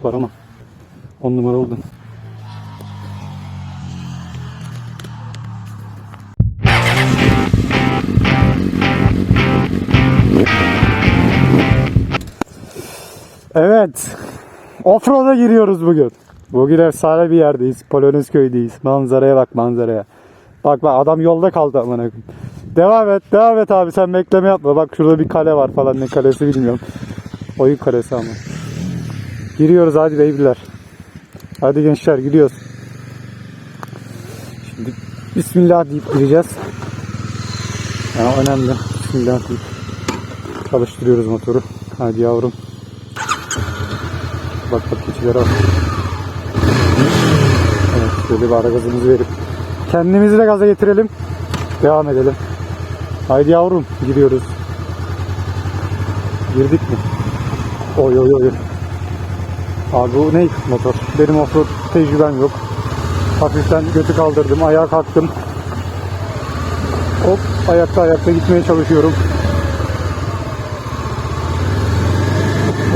çok var ama 10 numara oldu. Evet. Offroad'a giriyoruz bugün. Bugün efsane bir yerdeyiz. Polonezköy'deyiz. Manzaraya bak manzaraya. Bak bak adam yolda kaldı amına. Devam et, devam et abi sen bekleme yapma. Bak şurada bir kale var falan ne kalesi bilmiyorum. Oyun kalesi ama. Giriyoruz hadi beybiler. Hadi gençler gidiyoruz. Şimdi Bismillah deyip gireceğiz. Yani önemli. Bismillah deyip çalıştırıyoruz motoru. Hadi yavrum. Bak bak keçilere bak. Evet şöyle bir ara gazımızı verip kendimizi de gaza getirelim. Devam edelim. Haydi yavrum gidiyoruz. Girdik mi? Oy oy oy. Abi bu ne motor? Benim offroad tecrübem yok. Hafiften götü kaldırdım, ayağa kalktım. Hop ayakta ayakta gitmeye çalışıyorum.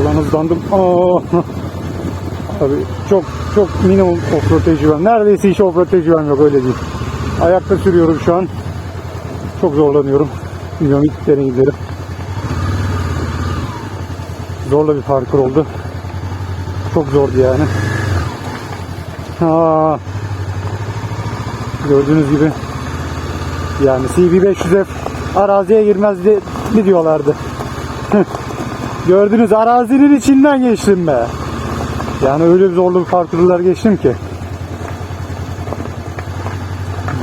Ulan hızlandım. Aa. Abi çok çok minimum offroad tecrübem. Neredeyse hiç offroad tecrübem yok öyle değil. Ayakta sürüyorum şu an. Çok zorlanıyorum. Bilmiyorum ilk deneyimlerim. Zorla bir parkur oldu. Çok zordu yani. Aa, gördüğünüz gibi yani CB500F araziye girmez di- mi diyorlardı. Gördünüz arazinin içinden geçtim be. Yani öyle bir zorlu bir parkurlar geçtim ki.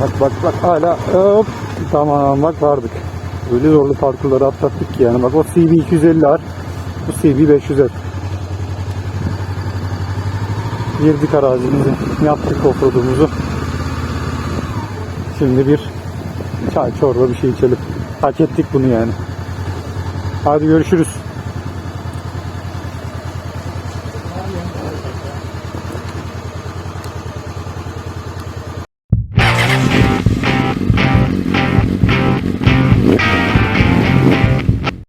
Bak bak bak hala hop tamam bak vardık. Öyle zorlu parkurları atlattık ki yani bak o CB250'ler bu CB500F. Girdik arazimizi, yaptık offroadumuzu. Şimdi bir çay çorba bir şey içelim. Hak ettik bunu yani. Hadi görüşürüz.